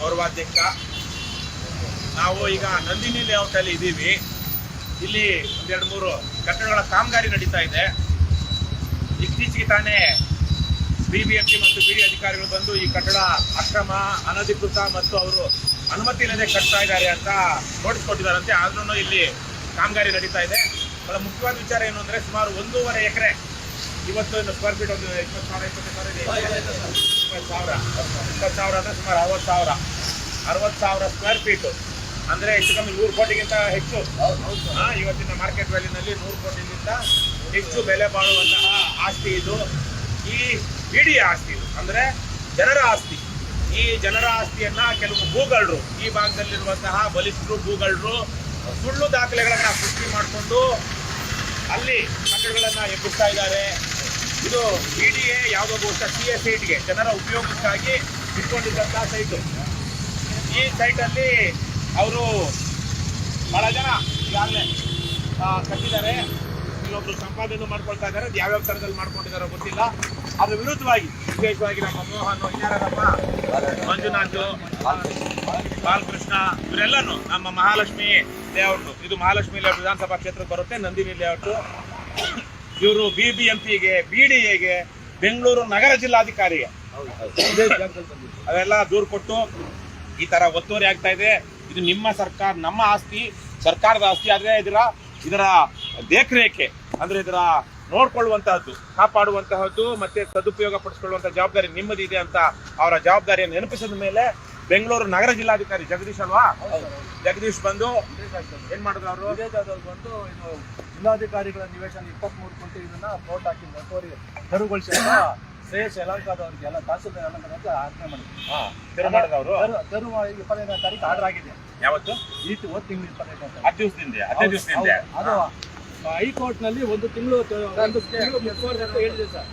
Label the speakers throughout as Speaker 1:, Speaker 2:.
Speaker 1: ಗೌರವಾಧ್ಯಕ್ಷ. ನಾವು ಈಗ ನಂದಿನಿ ಲೇಔಟ್ ಅಲ್ಲಿ ಇದ್ದೀವಿ. ಇಲ್ಲಿ ಒಂದೆರಡು ಮೂರು ಕಟ್ಟಡಗಳ ಕಾಮಗಾರಿ ನಡೀತಾ ಇದೆ. ಇತ್ತೀಚೆಗೆ ತಾನೇ ಬಿಬಿಎಂಪಿ ಮತ್ತು ಬಿಡಿ ಅಧಿಕಾರಿಗಳು ಬಂದು ಈ ಕಟ್ಟಡ ಅಕ್ರಮ, ಅನಧಿಕೃತ ಮತ್ತು ಅವರು ಅನುಮತಿ ಇಲ್ಲದೆ ಕಟ್ತಾ ಇದ್ದಾರೆ ಅಂತ ನೋಟಿಸ್ ಕೊಟ್ಟಿದ್ದಾರಂತೆ. ಆದ್ರೂ ಇಲ್ಲಿ ಕಾಮಗಾರಿ ನಡೀತಾ ಇದೆ. ಬಹಳ ಮುಖ್ಯವಾದ ವಿಚಾರ ಏನು ಅಂದ್ರೆ ಸುಮಾರು ಒಂದೂವರೆ ಎಕರೆ ಇವತ್ತು ಸ್ಕ್ವೇರ್ ಫೀಟ್ ಒಂದು ಇಪ್ಪತ್ತು ಸಾವಿರ ಇಪ್ಪತ್ತು ಸಾವಿರ. ಇಪ್ಪತ್ತು ಸಾವಿರ. ಇಪ್ಪತ್ತು ಸಾವಿರ ಅಂದರೆ ಸುಮಾರು ಅರವತ್ತು ಸಾವಿರ. ಅರವತ್ತು ಸಾವಿರ ಸ್ಕ್ವೇರ್ ಫೀಟು ಅಂದರೆ ಹೆಚ್ಚು ಕಮ್ಮಿ ನೂರು ಕೋಟಿಗಿಂತ ಹೆಚ್ಚು. ಇವತ್ತಿನ ಮಾರ್ಕೆಟ್ ವ್ಯಾಲ್ಯೂನಲ್ಲಿ ನೂರು ಕೋಟಿಗಿಂತ ಹೆಚ್ಚು ಬೆಲೆ ಬಾಳುವಂತಹ ಆಸ್ತಿ ಇದು. ಈ ಇಡೀ ಆಸ್ತಿ ಇದು. ಅಂದರೆ ಜನರ ಆಸ್ತಿ. ಈ ಜನರ ಆಸ್ತಿಯನ್ನ ಕೆಲವು ಭೂಗಳರು ಈ ಭಾಗದಲ್ಲಿರುವಂತಹ ಬಲಿಷ್ಠರು ಭೂಗಳರು ಸುಳ್ಳು ದಾಖಲೆಗಳನ್ನು ಸೃಷ್ಟಿ ಮಾಡಿಕೊಂಡು ಅಲ್ಲಿ ಕಟ್ಟಡಗಳನ್ನು ಎಬ್ಬಿಸ್ತಾ ಇದ್ದಾರೆ. ಇದು ಬಿ ಡಿ ಎ ಯಾವುದೋ ಸಿ ಎಸ್ ಸೈಟ್ಗೆ ಜನರ ಉಪಯೋಗಕ್ಕಾಗಿ ಇಟ್ಕೊಂಡಿದ್ದಂತಹ ಸೈಟು ಈ ಸೈಟಲ್ಲಿ ಅವರು ಬಹಳ ಜನ ಈಗಾಗಲೇ ಕಟ್ಟಿದ್ದಾರೆ. ಕೆಲವೊಬ್ರು ಸಂಪಾದನೆ ಮಾಡ್ಕೊಳ್ತಾ ಇದ್ದಾರೆ. ಅದು ಯಾವ್ಯಾವ ಥರದಲ್ಲಿ ಮಾಡ್ಕೊಂಡಿದ್ದಾರೋ ಗೊತ್ತಿಲ್ಲ. ಅದ್ರ ವಿರುದ್ಧವಾಗಿ, ವಿಶೇಷವಾಗಿ ನಮ್ಮ ಮೋಹನ್ ಇನ್ಯಾರಪ್ಪ ಮಂಜುನಾಥ್, ಬಾಲಕೃಷ್ಣ ಇವರೆಲ್ಲನೂ ನಮ್ಮ ಮಹಾಲಕ್ಷ್ಮಿ ಲೇಔಟ್ ಇದು ಮಹಾಲಕ್ಷ್ಮಿ ಲೇಔಟ್ ವಿಧಾನಸಭಾ ಕ್ಷೇತ್ರಕ್ಕೆ ಬರುತ್ತೆ, ನಂದಿನಿ ಲೇಔಟ್ ಇವರು ಬಿ ಬಿ ಎಂ ಪಿಗೆ ಬಿ ಡಿ ಎಗೆ ಬೆಂಗಳೂರು ನಗರ ಜಿಲ್ಲಾಧಿಕಾರಿಗೆ. ಅವೆಲ್ಲ ದೂರು ಕೊಟ್ಟು ಈ ತರ ಒತ್ತುವರಿ ಆಗ್ತಾ ಇದೆ. ಇದು ನಿಮ್ಮ ಸರ್ಕಾರ ನಮ್ಮ ಆಸ್ತಿ ಸರ್ಕಾರದ ಆಸ್ತಿ ಆದ್ರೆ ಇದರ ಇದರ ದೇಖರೇಖೆ ಅಂದ್ರೆ ಇದರ ನೋಡ್ಕೊಳ್ಳುವಂತಹದ್ದು ಕಾಪಾಡುವಂತಹದ್ದು ಮತ್ತೆ ಸದುಪಯೋಗ ಪಡಿಸ್ಕೊಳ್ಳುವಂತ ಜವಾಬ್ದಾರಿ ನಿಮ್ಮದಿದೆ ಅಂತ ಅವರ ಜವಾಬ್ದಾರಿಯನ್ನು ನೆನಪಿಸಿದ ಮೇಲೆ ಬೆಂಗಳೂರು ನಗರ ಜಿಲ್ಲಾಧಿಕಾರಿ ಜಗದೀಶ್ ಅಲ್ವಾ? ಜಗದೀಶ್ ಬಂದು ಏನ್ ಮಾಡಿದ್ರು ಅವರು?
Speaker 2: ಬಂದು ಇದು ಜಿಲ್ಲಾಧಿಕಾರಿಗಳ ನಿವೇಶನ ಇಪ್ಪತ್ಮೂರು ಕೋಟಿ ಇದನ್ನ ಕೋರ್ಟ್ ಹಾಕಿ ಕೋರಿ ತೆರವುಗೊಳಿಸಿ ಶ್ರೇಯಸ್ ಯಲಂಕಾದವ್ರಿಗೆ ಎಲ್ಲ ತಹಸೀಲ್ದಾರ್ ಯಲಂಕಾದ ಆಜ್ಞೆ ಮಾಡಿದ್ರು. ತೆರು ಇಪ್ಪತ್ತೈದನೇ ತಾರೀಕು ಆರ್ಡರ್ ಆಗಿದೆ.
Speaker 1: ಯಾವತ್ತು?
Speaker 2: ಈ ಒಂದು ತಿಂಗಳು ಇಪ್ಪತ್ತೈದನೇ
Speaker 1: ಹತ್ತು ದಿವಸದಿಂದ ಹತ್ತೇ ದಿವಸದಿಂದ
Speaker 2: ಅದು ಹೈಕೋರ್ಟ್ನಲ್ಲಿ ಒಂದು ತಿಂಗಳು ಒಂದು ತಿಂಗಳು ಅಂತ ಹೇಳಿದೆ ಸರ್.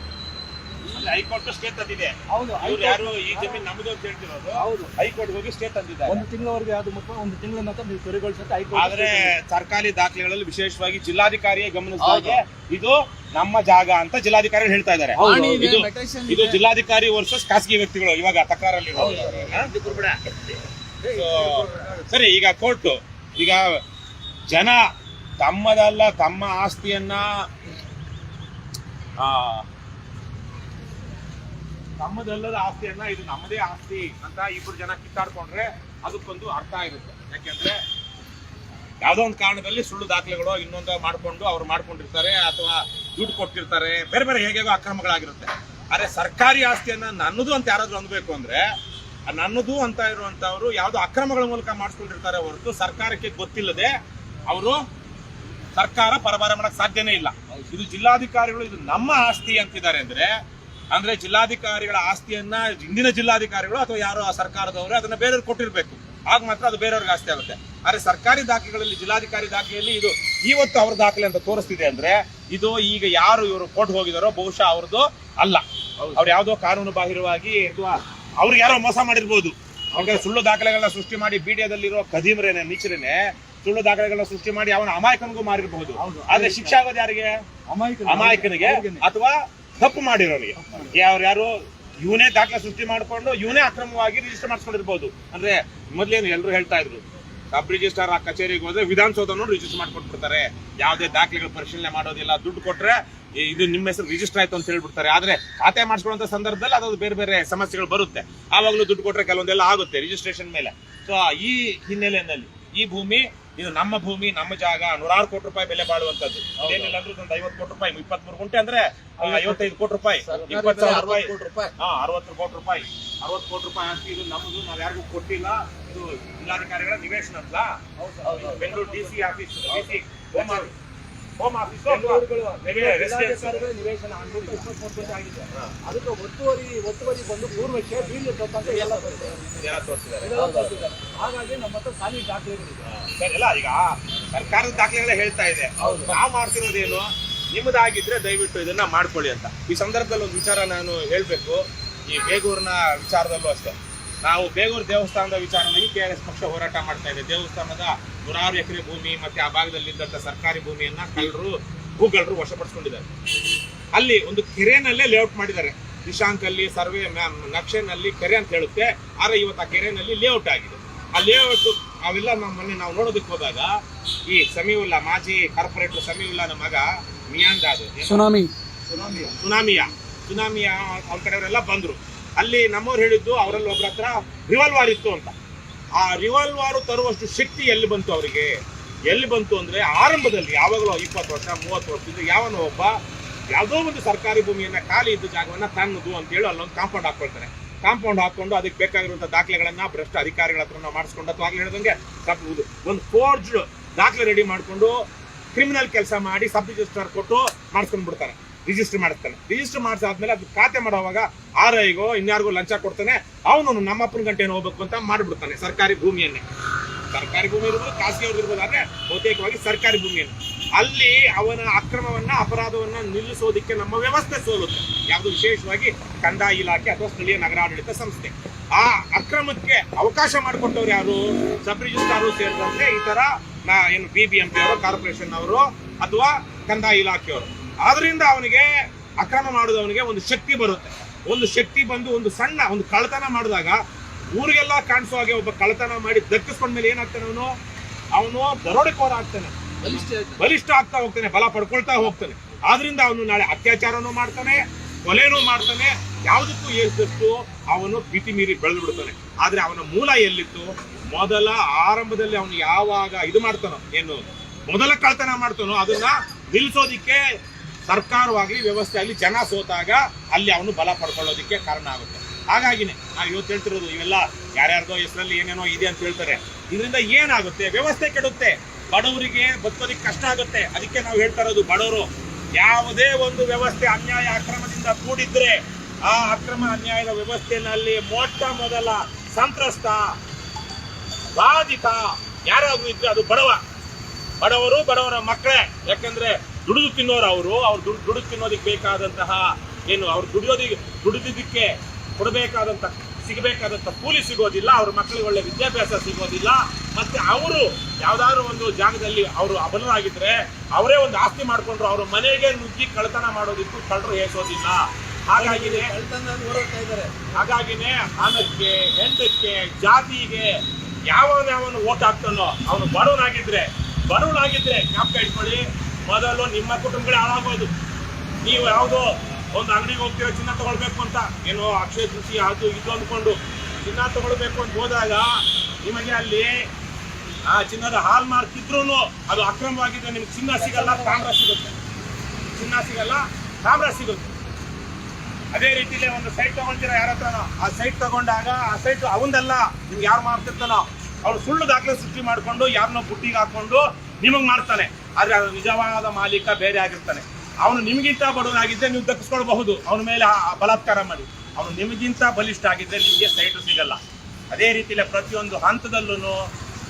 Speaker 1: ಹೈಕೋರ್ಟ್ ಸ್ಟೇ ತಂದಿದೆ.
Speaker 2: ಹೌದು
Speaker 1: ಯಾರು ಈ ಜಮೀನು ನಮ್ದು ಅಂತ ಹೇಳ್ತಿರೋದು.
Speaker 2: ಹೌದು.
Speaker 1: ಹೈಕೋರ್ಟ್ ಹೋಗಿ ಸ್ಟೇ ತಂದಿದ್ದಾರೆ.
Speaker 2: ಒಂದು ತಿಂಗಳವರೆಗೆ ಅದು ಮುಟ್ಟ ಒಂದು ತಿಂಗಳ ನಂತರ ನೀವು ತೆರವುಗೊಳಿಸಿ ಅಂತ ಹೈಕೋರ್ಟ್
Speaker 1: ಆದ್ರೆ ಸರ್ಕಾರಿ ದಾಖಲೆಗಳಲ್ಲಿ ವಿಶೇಷವಾಗಿ ಜಿಲ್ಲಾಧಿಕಾರಿಯೇ ಗಮನಿಸಿದಾಗೆ ಇದು ನಮ್ಮ ಜಾಗ ಅಂತ ಜಿಲ್ಲಾಧಿಕಾರಿ ಹೇಳ್ತಾ ಇದ್ದಾರೆ. ಇದು ಇದು ಜಿಲ್ಲಾಧಿಕಾರಿ ವರ್ಸಸ್ ಖಾಸಗಿ ವ್ಯಕ್ತಿಗಳು ಇವಾಗ ತಕರಾರಲ್ಲಿ ಸರಿ ಈಗ ಕೋರ್ಟ್ ಈಗ ಜನ ತಮ್ಮದಲ್ಲ ತಮ್ಮ ಆಸ್ತಿಯನ್ನ ಆ, ತಮ್ಮದಲ್ಲದ ಆಸ್ತಿಯನ್ನ ಇದು ನಮ್ಮದೇ ಆಸ್ತಿ ಅಂತ ಇಬ್ರು ಜನ ಕಿತ್ತಾಡ್ಕೊಂಡ್ರೆ ಅದಕ್ಕೊಂದು ಅರ್ಥ ಇರುತ್ತೆ. ಯಾಕೆಂದ್ರೆ ಯಾವುದೋ ಒಂದು ಕಾರಣದಲ್ಲಿ ಸುಳ್ಳು ದಾಖಲೆಗಳು ಇನ್ನೊಂದು ಮಾಡ್ಕೊಂಡು ಅವ್ರು ಮಾಡ್ಕೊಂಡಿರ್ತಾರೆ ಅಥವಾ ದುಡ್ಡು ಕೊಟ್ಟಿರ್ತಾರೆ ಬೇರೆ ಬೇರೆ ಹೇಗೇಗೋ ಅಕ್ರಮಗಳಾಗಿರುತ್ತೆ. ಆದರೆ ಸರ್ಕಾರಿ ಆಸ್ತಿಯನ್ನ ನನ್ನದು ಅಂತ ಯಾರಾದ್ರೂ ಅನ್ಬೇಕು ಅಂದ್ರೆ ನನ್ನದು ಅಂತ ಇರುವಂತವ್ರು ಯಾವುದೋ ಅಕ್ರಮಗಳ ಮೂಲಕ ಮಾಡಿಸ್ಕೊಂಡಿರ್ತಾರೆ ಹೊರತು ಸರ್ಕಾರಕ್ಕೆ ಗೊತ್ತಿಲ್ಲದೆ ಅವರು ಸರ್ಕಾರ ಪರಭಾರ ಮಾಡಕ್ ಸಾಧ್ಯನೇ ಇಲ್ಲ. ಇದು ಜಿಲ್ಲಾಧಿಕಾರಿಗಳು ಇದು ನಮ್ಮ ಆಸ್ತಿ ಅಂತಿದ್ದಾರೆ ಅಂದ್ರೆ ಅಂದ್ರೆ ಜಿಲ್ಲಾಧಿಕಾರಿಗಳ ಆಸ್ತಿಯನ್ನ ಹಿಂದಿನ ಜಿಲ್ಲಾಧಿಕಾರಿಗಳು ಅಥವಾ ಯಾರೋ ಆ ಸರ್ಕಾರದವರು ಅದನ್ನ ಬೇರೆಯವ್ರು ಕೊಟ್ಟಿರ್ಬೇಕು. ಆಗ ಮಾತ್ರ ಅದು ಬೇರೆಯವ್ರಿಗೆ ಆಸ್ತಿ ಆಗುತ್ತೆ. ಆದ್ರೆ ಸರ್ಕಾರಿ ದಾಖಲೆಗಳಲ್ಲಿ ಜಿಲ್ಲಾಧಿಕಾರಿ ದಾಖಲೆಯಲ್ಲಿ ಇದು ಇವತ್ತು ಅವ್ರ ದಾಖಲೆ ಅಂತ ತೋರಿಸ್ತಿದೆ ಅಂದ್ರೆ ಇದು ಈಗ ಯಾರು ಇವರು ಕೋರ್ಟ್ ಹೋಗಿದಾರೋ ಬಹುಶಃ ಅವ್ರದ್ದು ಅಲ್ಲ. ಅವ್ರ ಯಾವುದೋ ಕಾನೂನು ಬಾಹಿರವಾಗಿ ಅಥವಾ ಅವ್ರಿಗೆ ಯಾರೋ ಮೋಸ ಮಾಡಿರ್ಬೋದು. ಅವ್ರಿಗೆ ಸುಳ್ಳು ದಾಖಲೆಗಳನ್ನ ಸೃಷ್ಟಿ ಮಾಡಿ ಬಿಡಿಯಾದಲ್ಲಿರೋ ಕದೀಮ್ರೇನೆ ನೀಚರೇನೆ ಸುಳ್ಳು ದಾಖಲೆಗಳನ್ನ ಸೃಷ್ಟಿ ಮಾಡಿ ಅವನ ಅಮಾಯಕನಿಗೂ ಮಾರಿರಬಹುದು.
Speaker 2: ಹೌದು.
Speaker 1: ಆದ್ರೆ ಶಿಕ್ಷೆ ಆಗೋದು ಯಾರಿಗೆ?
Speaker 2: ಅಮಾಯಕ
Speaker 1: ಅಮಾಯಕನಿಗೆ ಅಥವಾ ತಪ್ಪು ಮಾಡಿರೋರಿಗೆ ಅವ್ರು ಯಾರು ಇವನೇ ದಾಖಲೆ ಸೃಷ್ಟಿ ಮಾಡ್ಕೊಂಡು ಇವನೇ ಅಕ್ರಮವಾಗಿ ರಿಜಿಸ್ಟರ್ ಮಾಡಿಸ್ಕೊಂಡಿರ್ಬೋದು. ಅಂದ್ರೆ ಮೊದ್ಲೇನು ಎಲ್ಲರೂ ಹೇಳ್ತಾ ಇದ್ರು ಸಬ್ ರಿಜಿಸ್ಟರ್ ಆ ಕಚೇರಿಗೆ ಹೋದ್ರೆ ವಿಧಾನಸೌಧನೂ ರಿಜಿಸ್ಟರ್ ಮಾಡ್ಕೊಟ್ಬಿಡ್ತಾರೆ. ಯಾವುದೇ ದಾಖಲೆಗಳು ಪರಿಶೀಲನೆ ಮಾಡೋದಿಲ್ಲ, ದುಡ್ಡು ಕೊಟ್ರೆ ಇದು ನಿಮ್ಮ ಹೆಸರು ರಿಜಿಸ್ಟರ್ ಆಯ್ತು ಅಂತ ಹೇಳ್ಬಿಡ್ತಾರೆ. ಆದ್ರೆ ಖಾತೆ ಮಾಡಿಸ್ಕೊಳ್ಳುವಂತ ಸಂದರ್ಭದಲ್ಲಿ ಅದು ಬೇರೆ ಬೇರೆ ಸಮಸ್ಯೆಗಳು ಬರುತ್ತೆ. ಆವಾಗಲೂ ದುಡ್ಡು ಕೊಟ್ರೆ ಕೆಲವೊಂದೆಲ್ಲ ಆಗುತ್ತೆ ರಿಜಿಸ್ಟ್ರೇಷನ್ ಮೇಲೆ. ಸೊ ಈ ಹಿನ್ನೆಲೆಯಲ್ಲಿ ಈ ಭೂಮಿ ಇದು ನಮ್ಮ ಭೂಮಿ ನಮ್ಮ ಜಾಗ ನೂರಾರು ಕೋಟಿ ರೂಪಾಯಿ ಬೆಲೆ ಬಾಳುವಂತದ್ದು ಏನಿಲ್ಲ ಅಂದ್ರೆ ಒಂದು ಐವತ್ತು ಕೋಟಿ ರೂಪಾಯಿ ಇಪ್ಪತ್ಮೂರು ಗುಂಟೆ ಅಂದ್ರೆ ಐವತ್ತೈದು ಕೋಟಿ ರೂಪಾಯಿ ಇಪ್ಪತ್ತು ಸಾವಿರ ರೂಪಾಯಿ. ಹಾ ಅರವತ್ತು ಕೋಟಿ ರೂಪಾಯಿ. ಅರವತ್ತು ಕೋಟಿ ರೂಪಾಯಿ ಆಸ್ತಿ ಇದು ನಮ್ದು ನಾವ್ ಯಾರಿಗೂ ಕೊಟ್ಟಿಲ್ಲ. ಇದು ಜಿಲ್ಲಾಧಿಕಾರಿಗಳ ನಿವೇಶನ ಅಲ್ಲ Bengaluru D C office D C home office home office residence
Speaker 2: ಜಿಲ್ಲಾಧಿಕಾರಿಗಳ ನಿವೇಶನ ಅಂದ್ಬಿಟ್ಟು ಇಪ್ಪತ್ಮೂರು ಕೋಟಿ ಆಗಿದೆ. ಅದಕ್ಕೆ ಒತ್ತುವರಿ ಒತ್ತುವರಿ ಬಂದು ಪೂರ್ವಕ್ಕೆ ಅಂತ ಎಲ್ಲ
Speaker 1: ತೋರಿಸಿದ್ದಾರೆ.
Speaker 2: ಹಾಗಾಗಿ ನಮ್ಮ ಹತ್ರ ಸಾಲಿ ದಾಖಲೆಗಳಿದೆ
Speaker 1: ಈಗ ಸರ್ಕಾರದ ದಾಖಲೆಗಳೇ ಹೇಳ್ತಾ ಇದೆ. ನಾವು ಮಾಡ್ತಿರೋದೇನು? ನಿಮ್ಮದಾಗಿದ್ರೆ ದಯವಿಟ್ಟು ಇದನ್ನ ಮಾಡ್ಕೊಳ್ಳಿ ಅಂತ. ಈ ಸಂದರ್ಭದಲ್ಲಿ ಒಂದು ವಿಚಾರ ನಾನು ಹೇಳ್ಬೇಕು. ಈ ಬೇಗೂರಿನ ವಿಚಾರದಲ್ಲೂ ಅಷ್ಟೇ. ನಾವು ಬೇಗೂರು ದೇವಸ್ಥಾನದ ವಿಚಾರವಾಗಿ ಕೆ ಆರ್ ಎಸ್ ಪಕ್ಷ ಹೋರಾಟ ಮಾಡ್ತಾ ಇದೆ. ದೇವಸ್ಥಾನದ ನೂರಾರು ಎಕರೆ ಭೂಮಿ ಮತ್ತೆ ಆ ಭಾಗದಲ್ಲಿದ್ದಂಥ ಸರ್ಕಾರಿ ಭೂಮಿಯನ್ನ ಕಳ್ಳರು ಭೂಗಳರು ವಶಪಡಿಸ್ಕೊಂಡಿದ್ದಾರೆ. ಅಲ್ಲಿ ಒಂದು ಕೆರೆನಲ್ಲೇ ಲೇಔಟ್ ಮಾಡಿದ್ದಾರೆ. ದಿಶಾಂಕಲ್ಲಿ ಸರ್ವೆ ಮ್ಯಾಮ್ ನಕ್ಷೆನಲ್ಲಿ ಕೆರೆ ಅಂತ ಹೇಳುತ್ತೆ. ಆದ್ರೆ ಇವತ್ತು ಆ ಕೆರೆನಲ್ಲಿ ಲೇಔಟ್ ಆಗಿದೆ. ಆ ಲೇಔಟ್ ಅವೆಲ್ಲ ನಮ್ಮ ಮೊನ್ನೆ ನಾವು ನೋಡೋದಕ್ಕೆ ಹೋದಾಗ ಈ ಸಮೀವುಲ್ಲಾ ಮಾಜಿ ಕಾರ್ಪೊರೇಟರ್ ಸಮೀವುಲ್ಲಾನ ಮಗ ಮಿಯಾಂದಾದ್ ಅದು.
Speaker 3: ಸುನಾಮಿ.
Speaker 2: ಸುನಾಮಿಯ.
Speaker 1: ಸುನಾಮಿಯ. ಸುನಾಮಿಯ ಅವ್ರ ಕಡೆಯವರೆಲ್ಲ ಬಂದ್ರು. ಅಲ್ಲಿ ನಮ್ಮವ್ರು ಹೇಳಿದ್ದು ಅವರಲ್ಲಿ ಒಬ್ಬರ ಹತ್ರ ರಿವಾಲ್ವಾರ್ ಇತ್ತು ಅಂತ. ಆ ರಿವಾಲ್ವಾರ್ ತರುವಷ್ಟು ಶಕ್ತಿ ಎಲ್ಲಿ ಬಂತು ಅವರಿಗೆ? ಎಲ್ಲಿ ಬಂತು ಅಂದ್ರೆ ಆರಂಭದಲ್ಲಿ, ಯಾವಾಗಲೂ ಇಪ್ಪತ್ತು ವರ್ಷ, ಮೂವತ್ತು ವರ್ಷದಿಂದ ಯಾವನೋ ಒಬ್ಬ ಯಾವುದೋ ಒಂದು ಸರ್ಕಾರಿ ಭೂಮಿಯನ್ನು ಖಾಲಿ ಇದ್ದ ಜಾಗವನ್ನ ತನ್ನದು ಅಂತ ಹೇಳಿ ಅಲ್ಲೊಂದು ಕಾಂಪೌಂಡ್ ಹಾಕ್ಕೊಳ್ತಾರೆ. ಕಾಂಪೌಂಡ್ ಹಾಕೊಂಡು ಅದಕ್ಕೆ ಬೇಕಾಗಿರುವಂಥ ದಾಖಲೆಗಳನ್ನ ಭ್ರಷ್ಟ ಅಧಿಕಾರಿಗಳ ಹತ್ರ ಮಾಡಿಸ್ಕೊಂಡು ಅಥವಾ ಹೇಳಿದಂಗೆ ಸ್ವಲ್ಪ ಒಂದು ಫೋರ್ಜ್ಡ್ ದಾಖಲೆ ರೆಡಿ ಮಾಡಿಕೊಂಡು ಕ್ರಿಮಿನಲ್ ಕೆಲಸ ಮಾಡಿ ಸಬ್ ರಿಜಿಸ್ಟ್ರಾರ್ ಕೊಟ್ಟು ಮಾಡಿಸ್ಕೊಂಡು ಬಿಡ್ತಾನೆ ರಿಜಿಸ್ಟರ್ ಮಾಡಿಸ್ತಾನೆ ರಿಜಿಸ್ಟರ್ ಮಾಡಿಸಾದ್ಮೇಲೆ ಅದು ಖಾತೆ ಮಾಡುವಾಗ ಆರ್ ಐಗೋ ಇನ್ಯಾರಿಗೋ ಲಂಚ ಕೊಡ್ತಾನೆ. ಅವನು ನಮ್ಮಪ್ಪನ ಗಂಟೆ ಹೋಗ್ಬೇಕು ಅಂತ ಮಾಡಿಬಿಡ್ತಾನೆ ಸರ್ಕಾರಿ ಭೂಮಿಯನ್ನೇ. ಸರ್ಕಾರಿ ಭೂಮಿ ಇರ್ಬೋದು ಖಾಸಗಿ ಇರ್ಬೋದು, ಆದ್ರೆ ಬಹುತೇಕವಾಗಿ ಸರ್ಕಾರಿ ಭೂಮಿಯನ್ನು. ಅಲ್ಲಿ ಅವನ ಅಕ್ರಮವನ್ನ, ಅಪರಾಧವನ್ನ ನಿಲ್ಲಿಸೋದಿಕ್ಕೆ ನಮ್ಮ ವ್ಯವಸ್ಥೆ ಸೋಲುತ್ತೆ. ಯಾವುದು ವಿಶೇಷವಾಗಿ ಕಂದಾಯ ಇಲಾಖೆ ಅಥವಾ ಸ್ಥಳೀಯ ನಗರಾಡಳಿತ ಸಂಸ್ಥೆ. ಆ ಅಕ್ರಮಕ್ಕೆ ಅವಕಾಶ ಮಾಡಿಕೊಟ್ಟವ್ರು ಯಾರು? ಸಬ್ ರಿಜಿಸ್ಟ್ರಾರು ಸೇರಿದಂತೆ ಈ ತರ ಏನು ಬಿ ಬಿ ಎಂ ಪಿ ಅವರು ಕಾರ್ಪೊರೇಷನ್ ಅವರು ಅಥವಾ ಕಂದಾಯ ಇಲಾಖೆಯವರು. ಆದ್ರಿಂದ ಅವನಿಗೆ ಅಕ್ರಮ ಮಾಡಿದವನಿಗೆ ಒಂದು ಶಕ್ತಿ ಬರುತ್ತೆ. ಒಂದು ಶಕ್ತಿ ಬಂದು ಒಂದು ಸಣ್ಣ ಒಂದು ಕಳ್ಳತನ ಮಾಡಿದಾಗ ಊರಿಗೆಲ್ಲ ಕಾಣಿಸೋ ಹಾಗೆ ಒಬ್ಬ ಕಳ್ಳತನ ಮಾಡಿ ದಕ್ಕಿಸ್ಕೊಂಡ್ಮೇಲೆ ಏನಾಗ್ತಾನೆ ಅವನು? ಅವನು ದರೋಡೆಕೋರ ಆಗ್ತಾನೆ. ಬಲಿಷ್ಠ ಆಗ್ತಾ ಹೋಗ್ತಾನೆ ಬಲ ಪಡ್ಕೊಳ್ತಾ ಹೋಗ್ತಾನೆ. ಆದ್ರಿಂದ ಅವನು ನಾಳೆ ಅತ್ಯಾಚಾರನೂ ಮಾಡ್ತಾನೆ ಕೊಲೆನೂ ಮಾಡ್ತಾನೆ ಯಾವುದಕ್ಕೂ ಏರಿದಷ್ಟು ಅವನು ಭೀತಿ ಮೀರಿ ಬೆಳೆದು ಬಿಡ್ತಾನೆ ಆದ್ರೆ ಅವನ ಮೂಲ ಎಲ್ಲಿತ್ತು? ಮೊದಲ ಆರಂಭದಲ್ಲಿ ಅವನು ಯಾವಾಗ ಇದು ಮಾಡ್ತಾನೋ ಏನು ಮೊದಲ ಕಳ್ತನ ಮಾಡ್ತಾನೋ ಅದನ್ನ ನಿಲ್ಲಿಸೋದಿಕ್ಕೆ ಸರ್ಕಾರವಾಗಲಿ ವ್ಯವಸ್ಥೆ ಆಗಲಿ ಜನ ಸೋತಾಗ ಅಲ್ಲಿ ಅವನು ಬಲ ಪಡ್ಕೊಳ್ಳೋದಕ್ಕೆ ಕಾರಣ ಆಗುತ್ತೆ. ಹಾಗಾಗಿನೇ ನಾವು ಇವತ್ತು ಹೇಳ್ತಿರೋದು ಇವೆಲ್ಲ ಯಾರ್ಯಾರ್ದೋ ಹೆಸರಲ್ಲಿ ಏನೇನೋ ಇದೆ ಅಂತ ಹೇಳ್ತಾರೆ. ಇದರಿಂದ ಏನಾಗುತ್ತೆ? ವ್ಯವಸ್ಥೆ ಕೆಡುತ್ತೆ. ಬಡವರಿಗೆ ಬದುಕೋದಕ್ಕೆ ಕಷ್ಟ ಆಗುತ್ತೆ. ಅದಕ್ಕೆ ನಾವು ಹೇಳ್ತಾ ಇರೋದು ಬಡವರು, ಯಾವುದೇ ಒಂದು ವ್ಯವಸ್ಥೆ ಅನ್ಯಾಯ ಅಕ್ರಮದಿಂದ ಕೂಡಿದ್ರೆ ಆ ಅಕ್ರಮ ಅನ್ಯಾಯದ ವ್ಯವಸ್ಥೆಯಲ್ಲಿ ಮೊಟ್ಟ ಮೊದಲ ಸಂತ್ರಸ್ತ, ಬಾಧಿತ ಯಾರಾದ್ರೂ ಇದ್ರೆ ಅದು ಬಡವ. ಬಡವರು ಬಡವರ ಮಕ್ಕಳೇ. ಯಾಕಂದ್ರೆ ದುಡಿದು ತಿನ್ನೋರು ಅವರು ಅವ್ರು ದುಡ್ಡು ದುಡಿದು ತಿನ್ನೋದಕ್ಕೆ ಬೇಕಾದಂತಹ ಏನು ಅವ್ರು ದುಡಿಯೋದಿಗೆ ದುಡಿದಿದ್ದಕ್ಕೆ ಕೊಡಬೇಕಾದಂತ ಸಿಗಬೇಕಾದಂತ ಕೂಲಿ ಸಿಗೋದಿಲ್ಲ ಅವ್ರ ಮಕ್ಕಳಿಗೆ ಒಳ್ಳೆ ವಿದ್ಯಾಭ್ಯಾಸ ಸಿಗೋದಿಲ್ಲ ಮತ್ತೆ ಅವರು ಯಾವ್ದಾದ್ರು ಒಂದು ಜಾಗದಲ್ಲಿ ಅವರು ಅಬಲರಾಗಿದ್ರೆ ಅವರೇ ಒಂದು ಆಸ್ತಿ ಮಾಡ್ಕೊಂಡ್ರು ಅವ್ರ ಮನೆಗೆ ನುಗ್ಗಿ ಕಳ್ತನ ಮಾಡೋದಿತ್ತು ಕಳ್ಳರು ಹೇಸೋದಿಲ್ಲ ಹಾಗಾಗಿನೇ ಹಾಗಾಗಿನೇ ಹಣಕ್ಕೆ ಹೆಂಡಕ್ಕೆ ಜಾತಿಗೆ ಯಾವನು ಓಟ್ ಹಾಕ್ತಾನೋ ಅವನು ಬಡವನಾಗಿದ್ರೆ ಬಡವನಾಗಿದ್ರೆ ಜ್ಞಾಪಕ ಇಟ್ಕೊಳ್ಳಿ ಮೊದಲು ನಿಮ್ಮ ಕುಟುಂಬಗಳೇ ಹಾಳಾಗೋದು. ನೀವು ಯಾವುದೋ ಒಂದು ಅಂಗಡಿಗೆ ಹೋಗ್ತೀವಿ ಚಿನ್ನ ತಗೊಳ್ಬೇಕು ಅಂತ. ಏನೋ ಅಕ್ಷಯ ಕೃಷಿ ಅದು ಇದು ಅಂದ್ಕೊಂಡು ಚಿನ್ನ ತಗೊಳ್ಬೇಕು ಅಂತ ಹೋದಾಗ ನಿಮಗೆ ಅಲ್ಲಿ ಆ ಚಿನ್ನದ ಹಾಲ್ ಮಾರ್ಕ್ ಇದ್ರೂ ಅದು ಅಕ್ರಮವಾಗಿದ್ರೆ ನಿಮ್ಗೆ ಚಿನ್ನ ಸಿಗಲ್ಲ, ತಾಮ್ರ ಸಿಗುತ್ತೆ. ಚಿನ್ನ ಸಿಗಲ್ಲ, ತಾಮ್ರ ಸಿಗುತ್ತೆ. ಅದೇ ರೀತಿಲಿ ಒಂದು ಸೈಟ್ ತಗೊಳ್ತೀರಾ ಯಾರ ಹತ್ರನೋ, ಆ ಸೈಟ್ ತಗೊಂಡಾಗ ಆ ಸೈಟ್ ಅವಂದಲ್ಲ, ನಿಮ್ಗೆ ಯಾರು ಮಾರ್ತಿರ್ತಾನೋ, ಅವ್ರು ಸುಳ್ಳು ದಾಖಲೆ ಸೃಷ್ಟಿ ಮಾಡ್ಕೊಂಡು, ಯಾರನ್ನೋ ಬುಟ್ಟಿಗೆ ಹಾಕೊಂಡು ನಿಮಗೆ ಮಾಡ್ತಾನೆ ಆದ್ರೆ ಅದರ ನಿಜವಾದ ಮಾಲೀಕ ಬೇರೆ ಆಗಿರ್ತಾನೆ. ಅವನು ನಿಮಗಿಂತ ಬಡವನಾಗಿದ್ದರೆ ನೀವು ದಕ್ಕಿಸ್ಕೊಳ್ಬಹುದು ಅವನ ಮೇಲೆ ಬಲಾತ್ಕಾರ ಮಾಡಿ. ಅವನು ನಿಮಗಿಂತ ಬಲಿಷ್ಠ ಆಗಿದ್ದರೆ ನಿಮಗೆ ಸೈಟು ಸಿಗಲ್ಲ. ಅದೇ ರೀತಿಲಿ ಪ್ರತಿಯೊಂದು ಹಂತದಲ್ಲೂ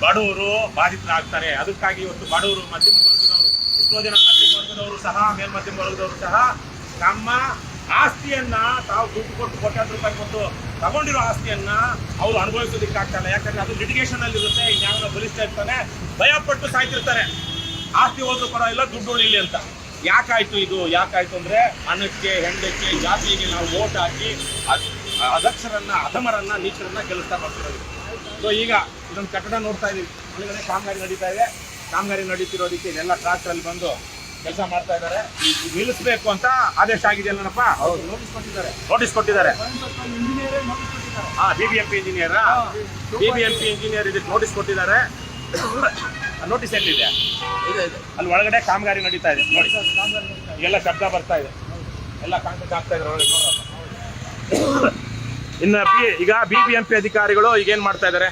Speaker 1: ಬಡವರು ಬಾಧಿತರಾಗ್ತಾರೆ. ಅದಕ್ಕಾಗಿ ಇವತ್ತು ಬಡವರು ಮಧ್ಯಮ ವರ್ಗದವರು, ಎಷ್ಟೋ ಜನ ಮಧ್ಯಮ ವರ್ಗದವರು ಸಹ, ಮೇಲ್ಮಧ್ಯಮ ವರ್ಗದವರು ಸಹ ತಮ್ಮ ಆಸ್ತಿಯನ್ನ ತಾವು ದುಡ್ಡು ಕೊಟ್ಟು ಕೋಟ್ಯಾಂತರ ರೂಪಾಯಿ ಕೊಟ್ಟು ತಗೊಂಡಿರೋ ಆಸ್ತಿಯನ್ನ ಅವರು ಅನುಭವಿಸೋದಿಕ್ಕೆ ಆಗ್ತಾಯಿಲ್ಲ ಯಾಕಂದ್ರೆ ಅದು ಲಿಟಿಗೇಷನ್ ಅಲ್ಲಿ ಇರುತ್ತೆ ಬಲಿಷ್ಠ ಇರ್ತಾನೆ. ಭಯಪಟ್ಟು ಸಾಯ್ತಿರ್ತಾರೆ. ಆಸ್ತಿ ಹೋದ್ರು ಪರವಾಗಿಲ್ಲ ದುಡ್ಡು ಉಳಿಲಿ ಅಂತ. ಯಾಕಾಯ್ತು ಇದು? ಯಾಕಾಯ್ತು ಅಂದ್ರೆ ಹಣಕ್ಕೆ ಹೆಂಡಕ್ಕೆ ಜಾತಿಗೆ ನಾವು ಓಟ್ ಹಾಕಿ ಅಧಕ್ಷರನ್ನ ಅದಕ್ಷರನ್ನ ಅಧಮರನ್ನ ನೀಚರನ್ನ ಗೆಲ್ಲಿಸ್ತಾ ಬರ್ತಿರೋದು. ಸೊ ಈಗ ಇದೊಂದು ಕಟ್ಟಡ ನೋಡ್ತಾ ಇದೀವಿ. ಒಳಗಡೆ ಕಾಮಗಾರಿ ನಡೀತಾ ಇದೆ. ಕಾಮಗಾರಿ ನಡೀತಿರೋದಕ್ಕೆ ಇದೆಲ್ಲ ಟ್ರಾಕ್ಟರ್ ಅಲ್ಲಿ ಬಂದು ಕೆಲಸ ಮಾಡ್ತಾ ಇದ್ದಾರೆ. ನಿಲ್ಲಿಸ್ಬೇಕು ಅಂತ ಆದೇಶ ಆಗಿದೆ
Speaker 2: ಅಲ್ಲನಪ್ಪ ನೋಟಿಸ್ ಕೊಟ್ಟಿದ್ದಾರೆ.
Speaker 1: ನೋಟಿಸ್ ಕೊಟ್ಟಿದ್ದಾರೆ.
Speaker 2: ಇಂಜಿನಿಯರೇ ನೋಟಿಸ್ ಕೊಟ್ಟಿದ್ದಾರೆ?
Speaker 1: ಹಾ B B M P engineer B B M P engineer ಇದಕ್ಕೆ ನೋಟಿಸ್ ಕೊಟ್ಟಿದ್ದಾರೆ. ನೋಟಿಸ್ ಎಲ್ಲಿದೆ
Speaker 2: ಇದೆ? ಇದೆ
Speaker 1: ಅಲ್ಲಿ ಒಳಗಡೆ ಕಾಮಗಾರಿ ನಡೀತಾ ಇದೆ. ನೋಡಿ. ಎಲ್ಲ ಶಬ್ದ ಬರ್ತಾ ಇದೆ. ಎಲ್ಲ ಕಾಂಕ್ರೀಟ್ ಆಗ್ತಾ ಇದ್ದಾರೆ ನೋಡಪ್ಪ ಇನ್ನು ಬಿ ಈಗ ಬಿ ಬಿ ಎಂ ಪಿ ಅಧಿಕಾರಿಗಳು ಈಗ. ಏನ್ ಮಾಡ್ತಾ ಇದ್ದಾರೆ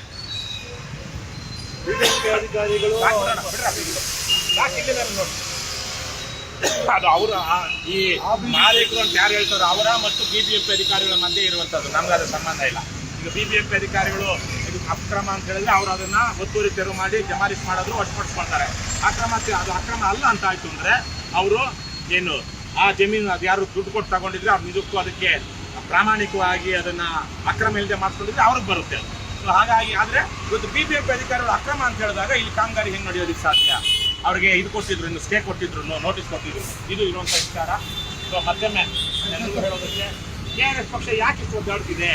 Speaker 2: ಅಧಿಕಾರಿಗಳು
Speaker 1: ಅದು ಅವರ ಈ ಮಾಲೀಕರು ಅಂತ ಯಾರು ಹೇಳ್ತಾರೋ ಅವರ ಮತ್ತು ಬಿ ಬಿ ಎಂ ಪಿ ಅಧಿಕಾರಿಗಳ ಮಧ್ಯೆ ಇರುವಂತದ್ದು ನಮ್ಗೆ ಅದ್ರ ಸಂಬಂಧ ಇಲ್ಲ. ಈಗ ಬಿ ಬಿ ಎಂ ಪಿ ಅಧಿಕಾರಿಗಳು ಇದು ಅಕ್ರಮ ಅಂತ ಹೇಳಿದ್ರೆ ಅವ್ರು ಅದನ್ನ ಒತ್ತುವರಿ ತೆರವು ಮಾಡಿ ಜಮಾರಿಸ್ ಮಾಡಿದ್ರು ವಶಪಡಿಸ್ಕೊಳ್ತಾರೆ. ಅಕ್ರಮ ಅದು ಅಕ್ರಮ ಅಲ್ಲ ಅಂತ ಆಯ್ತು ಅಂದ್ರೆ ಅವರು ಏನು, ಆ ಜಮೀನು ಅದು ಯಾರು ದುಡ್ಡು ಕೊಟ್ಟು ತಗೊಂಡಿದ್ರೆ ಅವ್ರು ನಿಜಕ್ಕೂ ಅದಕ್ಕೆ ಪ್ರಾಮಾಣಿಕವಾಗಿ ಅದನ್ನ ಅಕ್ರಮ ಇಲ್ಲದೆ ಮಾಡ್ಕೊಂಡಿದ್ರೆ ಅವ್ರಿಗೆ ಬರುತ್ತೆ. ಸೊ ಹಾಗಾಗಿ ಆದ್ರೆ ಇವತ್ತು ಬಿ ಬಿ ಅಧಿಕಾರಿಗಳು ಅಕ್ರಮ ಅಂತ ಹೇಳಿದಾಗ ಇಲ್ಲಿ ಕಾಮಗಾರಿ ಹೆಂಗ್ ನಡೆಯೋದಕ್ಕೆ ಸಾಧ್ಯ? ಅವ್ರಿಗೆ ಇದು ಕೊಟ್ಟಿದ್ರು, ಇನ್ನು ಸ್ಟೇ ಕೊಟ್ಟಿದ್ರು ನೋಟಿಸ್ ಕೊಟ್ಟಿದ್ರು. ಇದು ಇರುವಂತ ವಿಚಾರ. ಸೊ ಮತ್ತೊಮ್ಮೆ ಹೇಳೋದಕ್ಕೆ, ಕೆ ಆರ್ ಎಸ್ ಪಕ್ಷ ಯಾಕೆ ಇಷ್ಟು ಒದ್ದಾಡ್ತಿದೆ?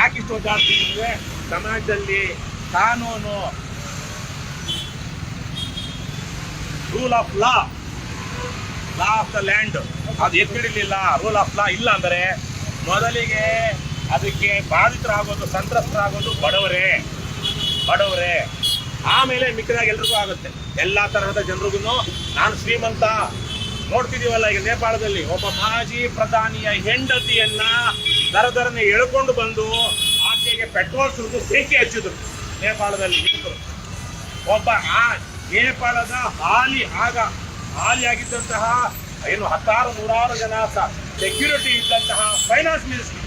Speaker 1: ಯಾಕೆ ಇಷ್ಟು ಒದ್ದಾಡ್ತಿದೆ ಅಂದ್ರೆ ಸಮಾಜದಲ್ಲಿ ಕಾನೂನು rule of law law of the land ಅದು ಎತ್ತಿಡಲಿಲ್ಲ ರೂಲ್ ಆಫ್ ಲಾ ಇಲ್ಲ ಅಂದರೆ ಮೊದಲಿಗೆ ಅದಕ್ಕೆ ಬಾಧಿತರಾಗೋದು ಸಂತ್ರಸ್ತರಾಗೋದು ಬಡವರೇ ಬಡವರೇ. ಆಮೇಲೆ ಮಿಕ್ಕಿದಾಗ ಎಲ್ರಿಗೂ ಆಗುತ್ತೆ. ಎಲ್ಲ ತರಹದ ಜನರಿಗೂ ನಾನು ಶ್ರೀಮಂತ ನೋಡ್ತಿದ್ದೀವಲ್ಲ ಈಗ ನೇಪಾಳದಲ್ಲಿ. ಒಬ್ಬ ಮಾಜಿ ಪ್ರಧಾನಿಯ ಹೆಂಡತಿಯನ್ನ ದರ ದರನೆ ಎಳ್ಕೊಂಡು ಬಂದು ಆಕೆಗೆ ಪೆಟ್ರೋಲ್ ಸುರಿದು ಬೆಂಕಿ ಹಚ್ಚಿದ್ರು. ನೇಪಾಳದಲ್ಲಿ ಯುವಕರು. ಒಬ್ಬ ಆ ನೇಪಾಳದ ಹಾಲಿ ಆಗ ಹಾಲಿಯಾಗಿದ್ದಂತಹ ಏನು ಹತ್ತಾರು ನೂರಾರು ಜನ ಸೆಕ್ಯೂರಿಟಿ ಇದ್ದಂತಹ ಫೈನಾನ್ಸ್ ಮಿನಿಸ್ಟರ್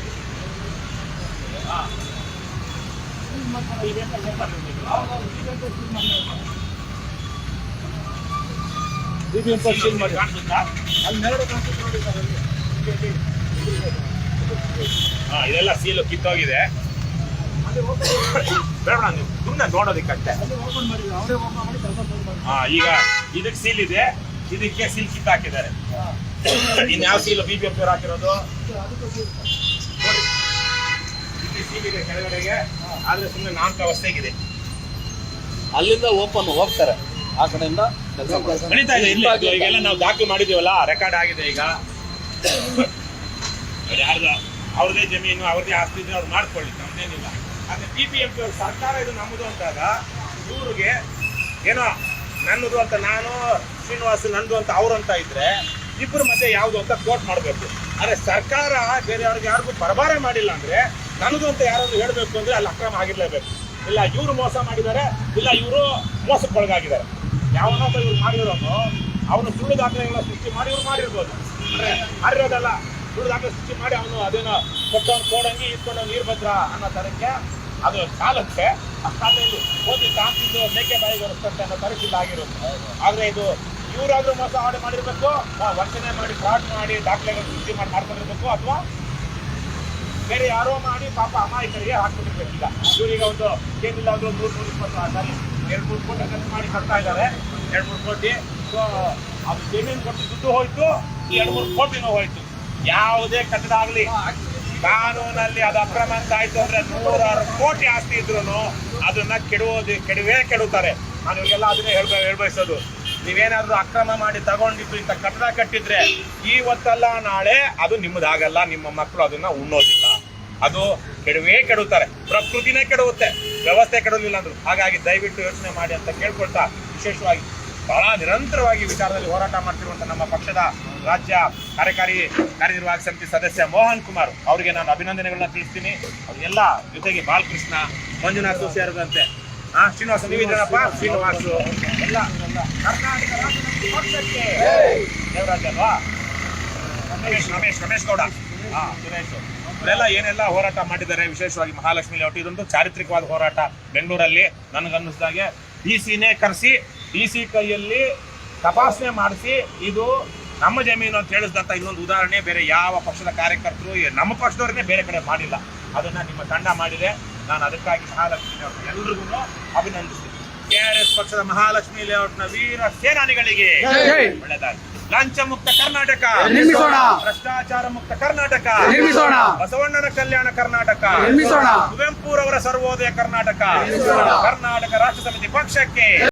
Speaker 1: ಇದೆಲ್ಲ ಸೀಲು ಕಿತ್ತೋಗಿದೆ. ಬೇಡ ನೀವು ಸುಮ್ಮನೆ ನೋಡೋದಕ್ಕಂತೆ.
Speaker 2: ಅಲ್ಲಿ ಓಪನ್ ಮಾಡಿದ್ರು ಅವರೇ ಓಪನ್ ಮಾಡಿ ಕೆಲಸ ಶುರು
Speaker 1: ಹಾ ಈಗ ಇದಕ್ಕೆ ಸೀಲ್ ಇದೆ. ಇದಕ್ಕೆ ಸೀಲ್ ಕಿತ್ ಹಾಕಿದ್ದಾರೆ. ಇನ್ಯಾವ ಸೀಲ್ ಬಿ ಪಿ ಎಫ್ ಹಾಕಿರೋದು? ಸೀಲ್ ಇದೆ ಕೆಳಗಡೆಗೆ. ಆದ್ರೆ ಸುಮ್ಮನೆ ನಾಲ್ಕು ಅವಸ್ಥೆಗಿದೆ
Speaker 2: ಅಲ್ಲಿಂದ ಓಪನ್ ಹೋಗ್ತಾರೆ. ಆ ಕಡೆಯಿಂದ
Speaker 1: ನಡೀತಾ ಇದೆ ಇಲ್ಲಿ. ಈಗೆಲ್ಲ ನಾವು ದಾಖಲು ಮಾಡಿದೀವಲ್ಲ ರೆಕಾರ್ಡ್ ಆಗಿದೆ ಈಗ. ಯಾರ್ದು ಅವ್ರದೇ ಜಮೀನು ಅವ್ರದೇ ಆಸ್ತಿ ಇದ್ರೆ ಅವ್ರು ಮಾಡ್ಕೊಳ್ಳಿ ನಮ್ದೇನಿಲ್ಲ. ಆದ್ರೆ ಬಿ ಪಿ ಎಂ ಪಿ ಸರ್ಕಾರ ಇದು ನಮ್ಮದು ಅಂತಾಗ ಇವ್ರಿಗೆ ಏನೋ ನನ್ನದು ಅಂತ ನಾನು, ಶ್ರೀನಿವಾಸ್ ನಂದು ಅಂತ ಅವ್ರು ಅಂತ ಇದ್ರೆ ಇಬ್ಬರು ಮಧ್ಯೆ ಯಾವುದು ಅಂತ ಕೋಟ್ ಮಾಡಬೇಕು. ಆದರೆ ಸರ್ಕಾರ ಬೇರೆಯವ್ರಿಗೆ ಯಾರಿಗೂ ಪರಭಾರೆ ಮಾಡಿಲ್ಲ ಅಂದ್ರೆ ನನ್ನದು ಅಂತ ಯಾರಾದ್ರು ಹೇಳಬೇಕು ಅಂದ್ರೆ ಅಲ್ಲಿ ಅಕ್ರಮ ಆಗಿರಲೇಬೇಕು. ಇಲ್ಲ ಇವರು ಮೋಸ ಮಾಡಿದ್ದಾರೆ, ಇಲ್ಲ ಇವರು ಮೋಸಕ್ಕೊಳಗಾಗಿದ್ದಾರೆ. ಯಾವನೋ ಇವ್ರು ಮಾಡಿರೋನು ಅವನು ಸುಳ್ಳು ದಾಖಲೆಗಳನ್ನ ಸೃಷ್ಟಿ ಮಾಡಿ ಇವ್ರು ಮಾಡಿರ್ಬೋದು. ಅಂದ್ರೆ ಮಾಡಿರೋದಲ್ಲ. ಸುಳ್ಳು ಶುಚಿ ಮಾಡಿ ಅವನು ಅದೇನು ಕೊಟ್ಟವನು ಕೋಡಂಗಿ ಇಟ್ಕೊಂಡು ನೀರು ಭದ್ರ ಅನ್ನೋ ತರಕ್ಕೆ ಅದು ಆ ಕಾಲದಲ್ಲಿ ಓದಿ ಕಾಂತಿದ್ದು ಮೇಕೆ ಬಾಯಿಗೆ ಬರುತ್ತಂತೆ ಅನ್ನೋ ತರಕ್ಕೆ ಆಗಿರುತ್ತೆ. ಆದ್ರೆ ಇದು ಇವರಾದ್ರೂ ಮೋಸ ಮಾಡಿ ಮಾಡಿರ್ಬೇಕು ವಂಚನೆ ಮಾಡಿ ಫ್ರಾಡ್ ಮಾಡಿ ದಾಖಲೆಗಳು ಸೃಷ್ಟಿ ಮಾಡಿ ಮಾಡ್ಕೊಂಡಿರ್ಬೇಕು ಅಥವಾ ಬೇರೆ ಯಾರೋ ಮಾಡಿ ಪಾಪ ಅಮಾಯಕರಿಗೆ ಹಾಕ್ಬಿಟ್ಟಿರ್ಬೇಕು ಈಗ. ಇವರಿಗೆ ಒಂದು ಏನಿಲ್ಲ ಅಂದ್ರೆ ಮೂರು ಮೂರು ಇಪ್ಪತ್ತು ಸಾರಿ ಎರಡು ಮೂರು ಕೋಟಿ ಖರ್ಚು ಮಾಡಿ ಕಟ್ತಾ ಇದ್ದಾರೆ. ಎರಡು ಮೂರು ಕೋಟಿ, ಸೊ, ಅದು ಜಮೀನು ಕೊಟ್ಟು ದುಡ್ಡು ಹೋಯ್ತು ಎರಡು ಮೂರು ಕೋಟಿನೂ ಹೋಯ್ತು. ಯಾವುದೇ ಕಟ್ಟಡ ಆಗಲಿ, ಕಾನೂನಲ್ಲಿ ಅದು ಅಕ್ರಮ ಅಂತ ಆಯ್ತು ಅಂದ್ರೆ ನೂರಾರು ಕೋಟಿ ಆಸ್ತಿ ಇದ್ರು ಅದನ್ನ ಕೆಡುವುದು, ಕೆಡವೇ ಕೆಡುತ್ತಾರೆ. ನಾನು ಇವಾಗೆಲ್ಲ ಅದನ್ನೇ ಹೇಳ್ಬ, ಹೇಳ್ಬಯಸೋದು. ನೀವೇನಾದ್ರೂ ಅಕ್ರಮ ಮಾಡಿ ತಗೊಂಡಿದ್ದು ಇಂಥ ಕಟ್ಟಡ ಕಟ್ಟಿದ್ರೆ ಇವತ್ತಲ್ಲ ನಾಳೆ ಅದು ನಿಮ್ಮದಾಗಲ್ಲ, ನಿಮ್ಮ ಮಕ್ಕಳು ಅದನ್ನ ಉಣ್ಣೋದಿಲ್ಲ. ಅದು ಕೆಡವೇ ಕೆಡುತ್ತಾರೆ. ಪ್ರಕೃತಿನೇ ಕೆಡುತ್ತೆ ವ್ಯವಸ್ಥೆ ಕೆಡಲಿಲ್ಲ ಅಂದ್ರು. ಹಾಗಾಗಿ ದಯವಿಟ್ಟು ಯೋಚನೆ ಮಾಡಿ ಅಂತ ಕೇಳ್ಕೊಳ್ತಾ ವಿಶೇಷವಾಗಿ ಬಹಳ ನಿರಂತರವಾಗಿ ವಿಚಾರದಲ್ಲಿ ಹೋರಾಟ ಮಾಡ್ತಿರುವಂತ ನಮ್ಮ ಪಕ್ಷದ ರಾಜ್ಯ ಕಾರ್ಯಕಾರಿ ಕಾರ್ಯನಿರ್ವಾಹಕ ಸಮಿತಿ ಸದಸ್ಯ ಮೋಹನ್ ಕುಮಾರ್ ಅವರಿಗೆ ನಾನು ಅಭಿನಂದನೆಗಳನ್ನ ತಿಳಿಸ್ತೀನಿ. ಅವ್ರಿಗೆಲ್ಲ ಜೊತೆಗೆ ಬಾಲಕೃಷ್ಣ, ಮಂಜುನಾಥ್ ಸೇರಿದಂತೆ. ಹಾ ಶ್ರೀನಿವಾಸ ನೀವಿದ್ರಪ್ಪ ಶ್ರೀನಿವಾಸು. ಎಲ್ಲ ಕರ್ನಾಟಕ ಪಕ್ಷಕ್ಕೆ. ದೇವರಾಜ್ ಅಲ್ವಾ? ರಮೇಶ್ ರಮೇಶ್ ರಮೇಶ್ ಗೌಡ. ಹಾ ಸುರೇಶ್ ಇವರೆಲ್ಲ ಏನೆಲ್ಲ ಹೋರಾಟ ಮಾಡಿದ್ದಾರೆ, ವಿಶೇಷವಾಗಿ ಮಹಾಲಕ್ಷ್ಮಿ ಲೇಔಟ್ ಇದೊಂದು ಚಾರಿತ್ರಿಕವಾದ ಹೋರಾಟ ಬೆಂಗಳೂರಲ್ಲಿ. ನನಗನ್ನಿಸಿದಾಗೆ ಡಿ ಸಿನೇ ಕರೆಸಿ ಡಿ ಸಿ ಕೈಯಲ್ಲಿ ತಪಾಸಣೆ ಮಾಡಿಸಿ ಇದು ನಮ್ಮ ಜಮೀನು ಅಂತ ಹೇಳಿದಂತ ಇನ್ನೊಂದು ಉದಾಹರಣೆ ಬೇರೆ ಯಾವ ಪಕ್ಷದ ಕಾರ್ಯಕರ್ತರು ನಮ್ಮ ಪಕ್ಷದವ್ರನ್ನೇ ಬೇರೆ ಕಡೆ ಮಾಡಿಲ್ಲ ಅದನ್ನ ನಿಮ್ಮ ತಂಡ ಮಾಡಿದೆ ನಾನು ಅದಕ್ಕಾಗಿ ಮಹಾಲಕ್ಷ್ಮಿ ಲೇಔಟ್ ಎಲ್ರಿಗೂ ಅಭಿನಂದಿಸ್ತೀನಿ ಕೆ ಆರ್ ಎಸ್ ಪಕ್ಷದ ಮಹಾಲಕ್ಷ್ಮಿ ಲೇಔಟ್ನ ವೀರ ಸೇನಾನಿಗಳಿಗೆ. ಒಳ್ಳೆದಾಗಿ ಲಂಚ ಮುಕ್ತ ಕರ್ನಾಟಕ
Speaker 3: ನಿರ್ಮಿಸೋಣ.
Speaker 1: ಭ್ರಷ್ಟಾಚಾರ ಮುಕ್ತ ಕರ್ನಾಟಕ
Speaker 3: ನಿರ್ಮಿಸೋಣ.
Speaker 1: ಬಸವಣ್ಣನ ಕಲ್ಯಾಣ ಕರ್ನಾಟಕ
Speaker 3: ನಿರ್ಮಿಸೋಣ.
Speaker 1: ಕುವೆಂಪುರವರ ಸರ್ವೋದಯ ಕರ್ನಾಟಕ. ಕರ್ನಾಟಕ ರಾಷ್ಟ್ರ ಸಮಿತಿ ಪಕ್ಷಕ್ಕೆ